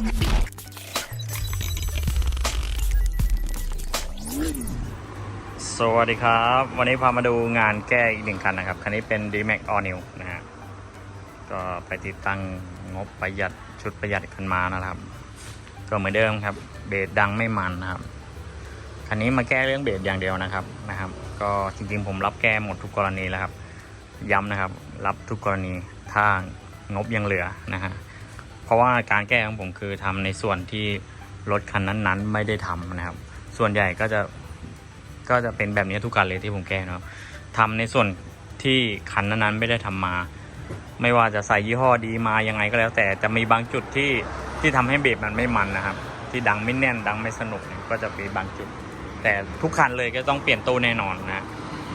สวัสดีครับ วันนี้พามาดูงานแก้อีกหนึ่งคันนะครับ คันนี้เป็น D-Max All New นะฮะก็ไปติดตั้งงบประหยัดชุดประหยัดคันมานะครับ ก็เหมือนเดิมครับ เบสดังไม่มันนะครับคันนี้มาแก้เรื่องเบสอย่างเดียวนะครับนะครับ ก็จริงๆผมรับแก้หมดทุกกรณีแล้วครับ ย้ำนะครับ รับทุกกรณีถ้างบยังเหลือนะฮะ ราะว่าการแก้ของผมคือทำในส่วนที่รถคันนั้นๆ ไม่ได้ทำนะครับ ส่วนใหญ่ก็จะก็จะเป็นแบบนี้ทุกคันเลยที่ผมแก้นะทำในส่วนที่คันนั้นๆไม่ได้ทำมา ไม่ว่าจะใส่ยี่ห้อดีมายังไงก็แล้ว แต่จะมีบางจุดที่ที่ทำให้เบรกมันไม่มันนะครับ ที่ดังไม่แน่นดังไม่สนุกก็จะมีบางจุด แต่ทุกคันเลยก็ต้องเปลี่ยนตู้แน่นอนนะ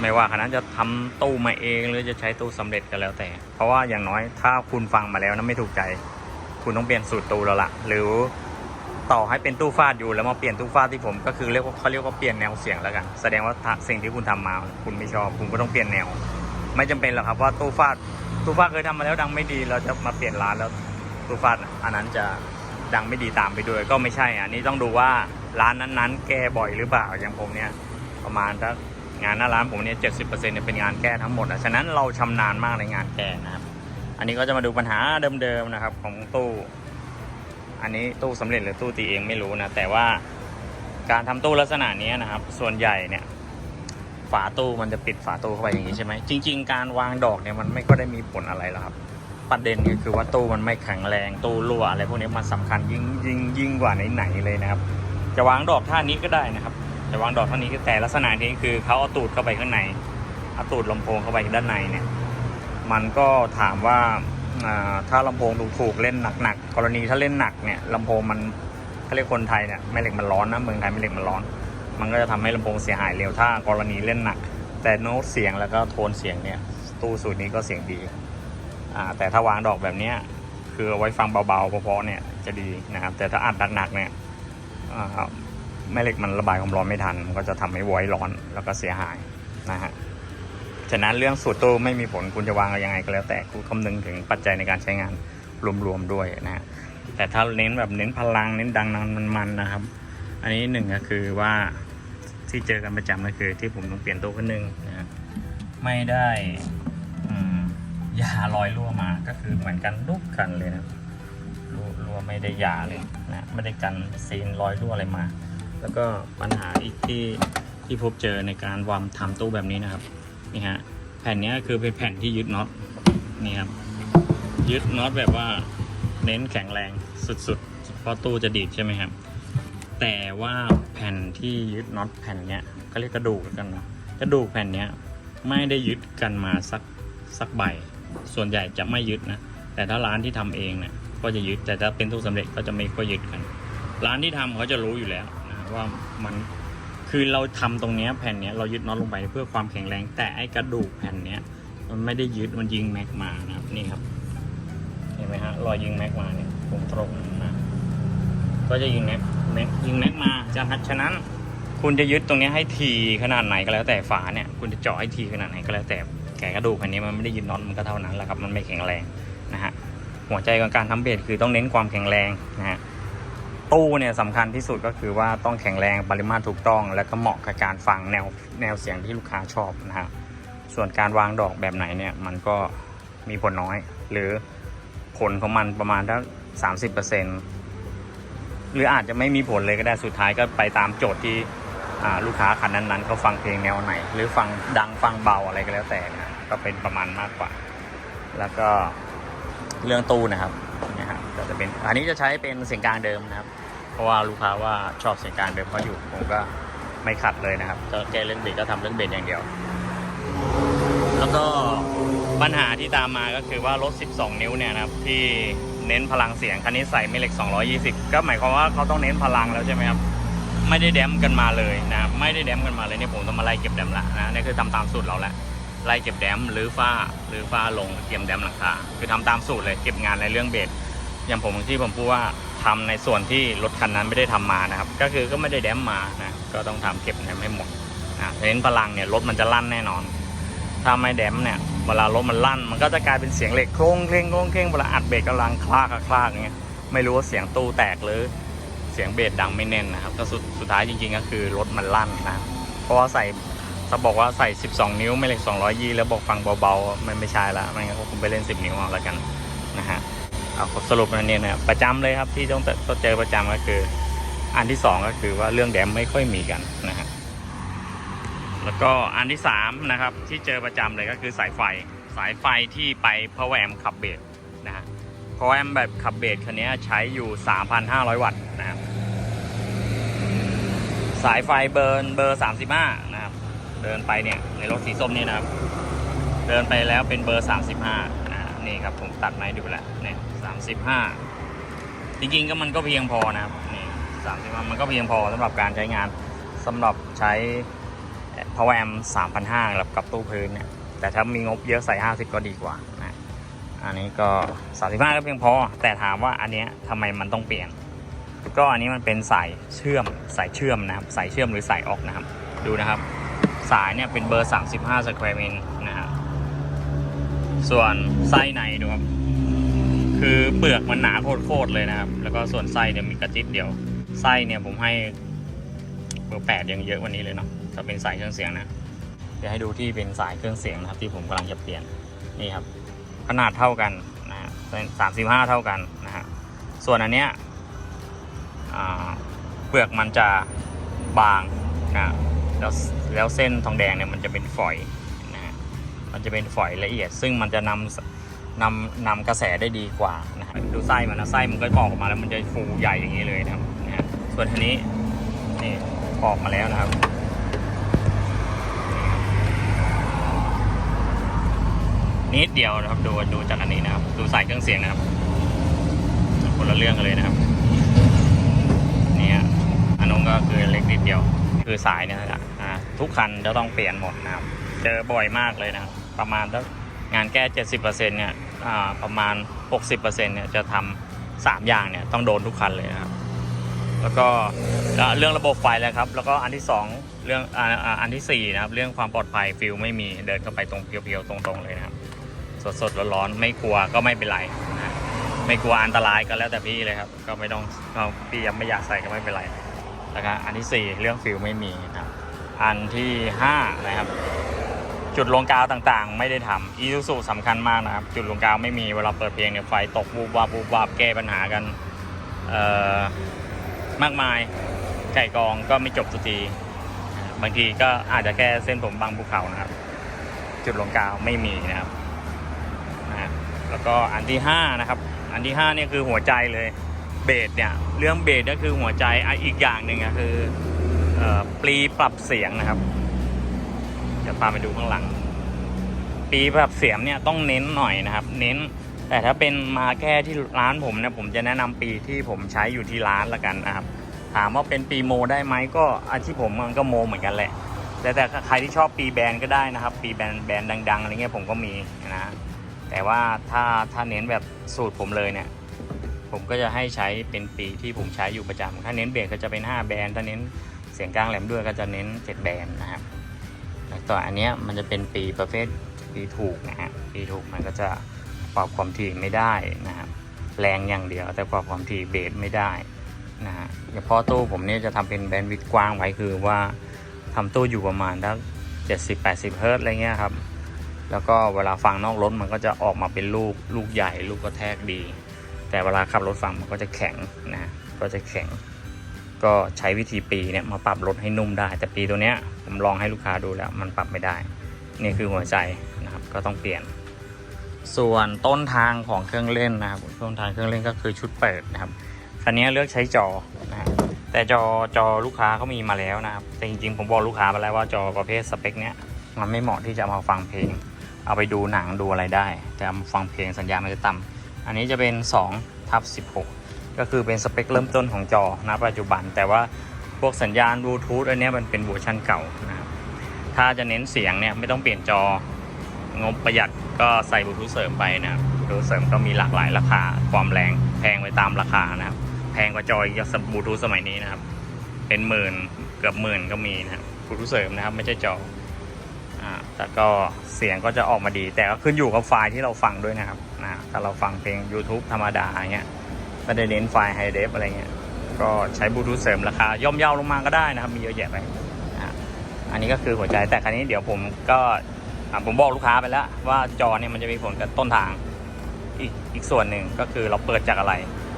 ไม่ว่าคันนั้นจะทำตู้มาเองหรือจะใช้ตู้สำเร็จก็แล้วแต่ เพราะว่าอย่างน้อยถ้าคุณฟังมาแล้วนะไม่ถูกใจ คุณต้องเปลี่ยนสูตรตู้แล้วล่ะ หรือต่อให้เป็นตู้ฟาดอยู่แล้วมาเปลี่ยนตู้ฟาดที่ผมก็คือเรียกว่าเขาเรียกว่าเปลี่ยนแนวเสียงแล้วกัน แสดงว่าสิ่งที่คุณทำมา คุณไม่ชอบคุณก็ต้องเปลี่ยนแนว ไม่จำเป็นหรอกครับว่าตู้ฟาดตู้ฟาดเคยทำมาแล้วดังไม่ดี เราจะมาเปลี่ยนร้านแล้วตู้ฟาดอันนั้นจะดังไม่ดีตามไปด้วย ก็ไม่ใช่อันนี้ต้องดูว่าร้านนั้นๆ แก้บ่อยหรือเปล่าอย่างผมเนี่ยประมาณถ้างานหน้าร้านผมเนี่ยเจ็ดสิบเปอร์เซ็นต์เนี่ยเป็นงานแก้ทั้งหมดอะฉะนั้นเราชำนาญมากในงานแก้นะครับ อันนี้ก็จะมาดูปัญหาเดิมๆนะครับ ของตู้ อันนี้ตู้สำเร็จหรือตู้ตีเองไม่รู้นะ แต่ว่าการทำตู้ลักษณะนี้นะครับ ส่วนใหญ่เนี่ย ฝาตู้มันจะปิดฝาตู้เข้าไปอย่างนี้ใช่ไหมจริง ๆ การวางดอกเนี่ยมันไม่ก็ได้มีผลอะไรหรอกครับประเด็นก็คือว่าตู้มันไม่แข็งแรงตู้รั่วอะไรพวกนี้มันสำคัญยิ่งยิ่งยิ่งกว่าไหนๆเลยนะครับ จะวางดอกท่านี้ก็ได้นะครับ จะวางดอกท่านี้ก็แต่ลักษณะนี้คือเขาเอาตูดเข้าไปข้างในเอาตูดลำโพงเข้าไปด้านในเนี่ย มันก็ถามว่าถ้าลำโพงถูกๆเล่นหนักๆกรณีถ้าเล่นหนักเนี่ยลำโพงมันเขาเรียกคนไทยเนี่ยแม่เหล็กมันร้อนนะเมืองไทยแม่เหล็กมันร้อน มันก็จะทำให้ลำโพงเสียหายเร็วถ้ากรณีเล่นหนัก แต่โน้ตเสียงแล้วก็โทนเสียงเนี่ยตู้สูตรนี้ก็เสียงดีอ่าแต่ถ้าวางดอกแบบเนี้ยคือเอาไว้ฟังเบาๆเพราะๆเนี่ยจะดีนะครับ แต่ถ้าอัดหนักๆเนี่ยแม่เหล็กมันระบายความร้อนไม่ทัน มันก็จะทำให้ไว้ร้อนแล้วก็เสียหายนะฮะ ฉะนั้นเรื่องสูตรตู้ไม่มีผลคุณจะวางยังไงก็แล้ว แต่คุณคำนึงถึงปัจจัยในการใช้งานรวมๆด้วยนะฮะแต่ถ้าเน้นแบบเน้นพลังเน้นดังนันมันๆนะครับ อันนี้หนึ่งก็คือว่าที่เจอกันประจำก็คือ ที่ผมต้องเปลี่ยนตู้ขึ้นหนึ่งนะไม่ได้ยาลอยรั่วมาก็คือเหมือนกันทุกกันเลยนะรั่วรั่วไม่ได้ยาเลยนะไม่ได้กันซีนรอยรั่วอะไรมา แล้วก็ปัญหาอีกที่ที่พบเจอในการวางทำตู้แบบนี้นะครับ นี่ฮะแผ่นนี้คือเป็นแผ่นที่ยึดน็อตนี่ครับยึดน็อตแบบว่าเน้นแข็งแรงสุดๆเพราะตู้จะดีดใช่ไหมครับ แต่ว่าแผ่นที่ยึดน็อตแผ่นเนี้ยเขาเรียกกระดูกกันเนอะกระดูกแผ่นเนี้ยไม่ได้ยึดกันมาสักสักใบ ส่วนใหญ่จะไม่ยึดนะ แต่ถ้าร้านที่ทำเองเนี่ยก็จะยึดแต่ถ้าเป็นตู้สำเร็จก็จะไม่ค่อยยึดกัน ร้านที่ทำเขาจะรู้อยู่แล้วนะว่ามัน คือเราทำตรงนี้แผ่นนี้เรายึดน็อตลงไปเพื่อความแข็งแรง แต่ไอ้กระดูกแผ่นนี้มันไม่ได้ยึดมันยิงแม็กมานะครับนี่ครับ เห็นไหมฮะรอยยิงแม็กมาเนี่ยตรงตรงนะก็จะยิงแม็กแม็กยิงแม็กมาจากฉะนั้น คุณจะยึดตรงนี้ให้ทีขนาดไหนก็แล้วแต่ฝาเนี่ยคุณจะเจาะให้ทีขนาดไหนก็แล้วแต่แกกระดูกแผ่นนี้มันไม่ได้ยึดน็อตมันก็เท่านั้นแหละครับมันไม่แข็งแรงนะฮะหัวใจของการทำเบสคือต้องเน้นความแข็งแรงนะฮะ ตู้เนี่ยสำคัญที่สุดก็คือว่าต้องแข็งแรงปริมาตรถูกต้อง แล้วก็เหมาะกับการฟังแนวแนวเสียงที่ลูกค้าชอบนะฮะส่วนการวางดอกแบบไหนเนี่ยมันก็มีผลน้อย หรือผลของมันประมาณถ้าสามสิบเปอร์เซ็นหรืออาจจะไม่มีผลเลยก็ได้สุดท้ายก็ไปตามโจทย์ที่ลูกค้าคันนั้นๆเขาฟังเพลงแนวไหน หรือฟังดังฟังเบาอะไรก็แล้วแต่นะก็เป็นประมาณมากกว่า แล้วก็เรื่องตู้นะครับนะฮะก็จะเป็นอันนี้จะใช้เป็นเสียงกลางเดิมนะครับ เพราะว่าลูกค้าว่าชอบเสียงกลางเดิมเขาอยู่ผมก็ไม่ขัดเลยนะครับก็แก้เรื่องเบสก็ทำเรื่องเบสอย่างเดียว แล้วก็ปัญหาที่ตามมาก็คือว่ารถ 12 นิ้วเนี่ยนะครับที่เน้นพลังเสียงคันนี้ใส่ไม่เหล็ก 220 ก็หมายความว่าเขาต้องเน้นพลังแล้วใช่ไหมครับไม่ได้แดมกันมาเลยนะครับไม่ได้แดมกันมาเลยเนี่ยผมต้องมาไล่เก็บแดมละนะนี่คือทำตามสูตรเราแหละไล่เก็บแดมหรือฝ้าหรือฝ้าลงเตรียมแดมหลังคาคือทำตามสูตรเลยเก็บงานในเรื่องเบสอย่างผมที่ผมพูดว่า ทำในส่วนที่รถคันนั้นไม่ได้ทำมานะครับ ก็คือก็ไม่ได้แดมมานะก็ต้องทำเก็บแดมให้หมดนะเน้นพลังเนี่ยรถมันจะลั่นแน่นอน ถ้าไม่แดมเนี่ยเวลารถมันลั่น มันก็จะกลายเป็นเสียงเหล็กโครงเคร่งโครงเคร่งเวลาอัดเบรกกำลังคลากคลากอย่างเงี้ยไม่รู้ว่าเสียงตู้แตกหรือเสียงเบสดังไม่แน่นนะครับก็สุดสุดท้ายจริงๆ ก็คือรถมันลั่นนะเพราะว่าใส่ถ้าบอกว่าใส่ 12 นิ้วไม่เหล็ก200ยี่แล้วบอกฟังเบาๆมันไม่ใช่ละมันก็คงไปเล่น 10 นิ้วเอาละกันนะฮะ เอาสรุปนะเนี่ยนะประจำเลยครับที่ต้องต้องเจอประจำก็คือ อันที่สองก็คือว่าเรื่องแดมไม่ค่อยมีกันนะฮะแล้วก็อันที่สามนะครับที่เจอประจำเลยก็คือสายไฟสายไฟที่ไปพาวแอมขับเบสนะฮะพาวแอมแบบขับเบสคันนี้ใช้อยู่ 3,500 วัตต์นะครับสายไฟเบิร์นเบอร์ 35 นะครับ เดินไปเนี่ยในรถสีส้มนี่นะครับ เดินไปแล้วเป็นเบอร์ 35นะนี่ครับผมตัดมาให้ดูแล้วเนี่ย 35 จริงๆก็มันก็เพียงพอนะครับนี่35 มันก็เพียงพอสำหรับการใช้งานสำหรับใช้ power amp 3,500กับกับตู้พื้นเนี่ยแต่ถ้ามีงบเยอะใส่ 50 ก็ดีกว่านะอันนี้ก็ 35 ก็เพียงพอ แต่ถามว่าอันเนี้ยทำไมมันต้องเปลี่ยน ก็อันนี้มันเป็นสายเชื่อมสายเชื่อมนะครับสายเชื่อมหรือสายออกนะครับ ดูนะครับ สายเนี่ยเป็นเบอร์ 35 square min นะครับส่วนไส้ในดูครับ คือเปลือกมันหนาโคตรเลยนะครับ แล้วก็ส่วนไส้เนี่ยมีกระจิบเดียว ไส้เนี่ยผมให้เบอร์แปดยังเยอะกว่านี้เลยเนาะถ้าเป็นสายเครื่องเสียงนะเดี๋ยวให้ดูที่เป็นสายเครื่องเสียงนะครับ ที่ผมกำลังจะเปลี่ยนนี่ครับ ขนาดเท่ากันนะฮะสามสิบห้าเท่ากันนะฮะส่วนอันเนี้ยเปลือกมันจะบางนะแล้วแล้วเส้นทองแดงเนี่ยมันจะเป็นฝอยนะฮะมันจะเป็นฝอยละเอียด ซึ่งมันจะนำ นำนำกระแสได้ดีกว่านะดูไส้มันนะไส้มันก็ปอกออกมาแล้วมันจะฟูใหญ่อย่างนี้เลยนะครับนะฮะส่วนทีนี้นี่ปอกมาแล้วนะครับนิดเดียวนะครับดูดูจากอันนี้นะครับ ดูสายเครื่องเสียงนะครับ คนละเรื่องกันเลยนะครับเนี่ยอันนู้นก็คือเล็กนิดเดียว คือสายเนี่ยนะทุกคันจะต้องเปลี่ยนหมดนะครับ เจอบ่อยมากเลยนะ ประมาณถ้ งานแก้ 70%เนี่ยอ่าประมาณ 60%เนี่ยจะทำสามอย่างเนี่ยต้องโดนทุกคันเลยนะครับ แล้วก็เรื่องระบบไฟแล้วครับ แล้วก็อันที่สองเรื่องอ,อ,อันที่สี่นะครับ เรื่องความปลอดภัยฟิลไม่มีเดินเข้าไปตรงเพียวๆตรงๆเลยนะครับ สดๆร้อนๆไม่กลัวก็ไม่เป็นไรนะไม่กลัวอันตรายก็แล้วแต่พี่เลยครับ ก็ไม่ต้องพี่ยังไม่อยากใส่ก็ไม่เป็นไรแล้วก็อันที่สี่เรื่องฟิลไม่มีนะครับอันที่ห้านะครับ จุดลงกาวต่างๆ ไม่ได้ทำอีซูซูสำคัญมากนะครับ จุดลงกาวไม่มีเวลาเปิดเพลงเนี่ยไฟตกวูบวาบวูบวาบแก้ปัญหากันเอ่อมากมายไก่กองก็ไม่จบสักทีบางทีก็อาจจะแค่เส้นผมบางภูเขานะครับ จุดลงกาวไม่มีนะครับนะแล้วก็อันที่ห้านะครับ อันที่ห้าเนี่ยคือหัวใจเลยเบสเนี่ยเรื่องเบสก็คือหัวใจอีกอย่างหนึ่งก็คือออปลีปรับเสียงนะครับ จะพาไปดูข้างหลังปลีปรับเสียงเนี่ยต้องเน้นหน่อยนะครับ เน้น แต่ถ้าเป็นมาแค่ที่ร้านผมเนี่ยผมจะแนะนำปีที่ผมใช้อยู่ที่ร้านละกันนะครับ ถามว่าเป็นปีโมได้ไหมก็อาชีพผมมันก็โมเหมือนกันแหละ แต่แต่ใครที่ชอบปีแบรนด์ก็ได้นะครับ ปีแบรนด์แบรนด์ดังๆอะไรเงี้ยผมก็มีนะ แต่ว่าถ้าถ้าเน้นแบบสูตรผมเลยเนี่ยผมก็จะให้ใช้เป็นปีที่ผมใช้อยู่ประจำถ้าเน้นเบสก็จะเป็น 5 แบรนด์ถ้าเน้นเสียงกลางแหลมด้วยก็จะเน้น 7 แบรนด์นะครับ ต่ออันเนี้ยมันจะเป็นปีประเภทปีถูกนะฮะปีถูกมันก็จะปรับความถี่ไม่ได้นะครับแรงอย่างเดียวแต่ปรับความถี่เบสไม่ได้นะฮะเฉพาะตู้ผมเนี่ยจะทำเป็นแบนด์วิดต์กว้างไว้คือว่าทำตู้อยู่ประมาณทัก70-80เฮิร์ตอะไรเงี้ยครับ แล้วก็เวลาฟังนอกรถมันก็จะออกมาเป็นลูกลูกใหญ่ ลูกกระแทกดี แต่เวลาขับรถฟังมันก็จะแข็งนะก็จะแข็ง ก็ใช้วิธีปีเนี่ยมาปรับรถให้นุ่มได้ แต่ปีตัวเนี้ยผมลองให้ลูกค้าดูแล้วมันปรับไม่ได้ นี่คือหัวใจนะครับก็ต้องเปลี่ยน ส่วนต้นทางของเครื่องเล่นนะครับต้นทางเครื่องเล่นก็คือชุดเปิดนะครับคันนี้เลือกใช้จอนะแต่จอจอลูกค้าเขามีมาแล้วนะครับแต่จริงๆผมบอกลูกค้าไปแล้วว่าจอประเภทสเปคเนี้ยมันไม่เหมาะที่จะมาฟังเพลง เอาไปดูหนังดูอะไรได้ แต่เอามาฟังเพลงสัญญาณมันจะต่ำอันนี้จะเป็น2ทับ16 ก็คือเป็นสเปคเริ่มต้นของจอณปัจจุบัน แต่ว่าพวกสัญญาณบลูทูธอันนี้มันเป็นเวอร์ชันเก่านะครับถ้าจะเน้นเสียงเนี่ยไม่ต้องเปลี่ยนจองบประหยัดก็ใส่บลูทูธเสริมไปนะครับบลูทูธเสริมก็มีหลากหลายราคาความแรงแพงไปตามราคานะครับแพงกว่าจอยบบลูทูธสมัยนี้นะครับ เป็นหมื่นเกือบหมื่นก็มีนะครับบลูทูธเสริมนะครับไม่ใช่จออ่าแต่ก็เสียงก็จะออกมาดี แต่ก็ขึ้นอยู่กับไฟล์ที่เราฟังด้วยนะครับนะถ้าเราฟังเพลง YouTube ธรรมดาอย่างเงี้ย ไม่ได้เน้นไฟล์ไฮเดฟอะไรเงี้ย ก็ใช้บลูทูธเสริมราคา ย่อมเยาลงมาก็ได้นะครับ มีเยอะแยะไปอะอันนี้ก็คือหัวใจแต่ครั้นี้เดี๋ยวผมก็ผมบอกลูกค้าไปแล้วว่าจอเนี่ยมันจะมีผลกับต้นทางอีกอีกส่วนหนึ่งก็คือเราเปิดจากอะไร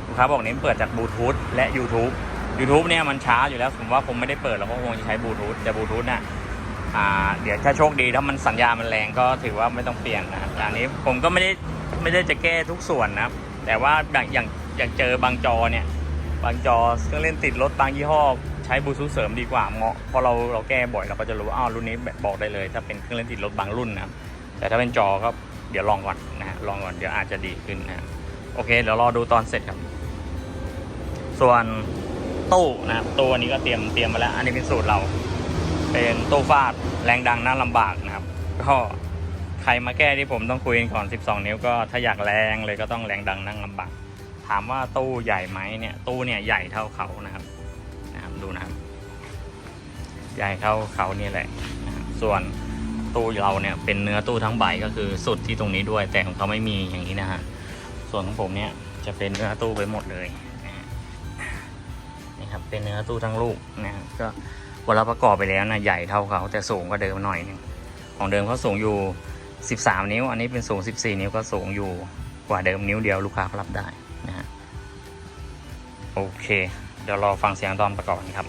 ลูกค้าบอกเน้นเปิดจากบลูทูธและ YouTube YouTube เนี่ยมันช้าอยู่แล้วผมว่าผมไม่ได้เปิดเราก็คงจะใช้บลูทูธแต่บลูทูธเนี่ยอ่าเดี๋ยวถ้าโชคดีถ้ามันสัญญาณมันแรงก็ถือว่าไม่ต้องเปลี่ยนนะครับแต่อันนี้ผมก็ไม่ได้ไม่ได้จะแก้ทุกส่วนนะแต่ว่าอย่างอย่าง อย่างเจอบางจอเนี่ย บางจอเครื่องเล่นติดรถบางยี่ห้อใช้บลูทูธเสริมดีกว่าเหมาะพอเราเราแก้บ่อยเราก็จะรู้ว่าอ้าวรุ่นนี้บอกได้เลย ถ้าเป็นเครื่องเล่นติดรถบางรุ่นนะครับแต่ถ้าเป็นจอก็เดี๋ยวลองก่อนนะฮะลองก่อนเดี๋ยวอาจจะดีขึ้นนะโอเคเดี๋ยวรอดูตอนเสร็จครับ ส่วนตู้นะครับตู้อันนี้ก็เตรียมเตรียมมาแล้ว อันนี้เป็นสูตรเรา เป็นตู้ฟาดแรงดังน่าลำบากนะครับ ก็ใครมาแก้ที่ผมต้องคุยกันก่อน 12 นิ้วก็ถ้าอยากแรงเลยก็ต้องแรงดังนั่งลำบาก ถามว่าตู้ใหญ่ไหมเนี่ยตู้เนี่ยใหญ่เท่าเขานะครับนะครับดูนะครับ ใหญ่เท่าเขานี่แหละนะส่วนตู้เราเนี่ยเป็นเนื้อตู้ทั้งใบก็คือสุดที่ตรงนี้ด้วย แต่ของเขาไม่มีอย่างนี้นะฮะส่วนของผมเนี่ยจะเป็นเนื้อตู้ไปหมดเลยนี่ครับเป็นเนื้อตู้ทั้งลูกนะก็เวลาประกอบไปแล้วนะใหญ่เท่าเขาแต่สูงกว่าเดิมหน่อยนึงของเดิมเขาสูงอยู่ 13 นิ้ว อันนี้เป็นสูง 14 นิ้วก็สูงอยู่กว่าเดิมนิ้วเดียวลูกค้ารับได้ โอเค เดี๋ยวรอฟังเสียงดอมประกอบกันครับ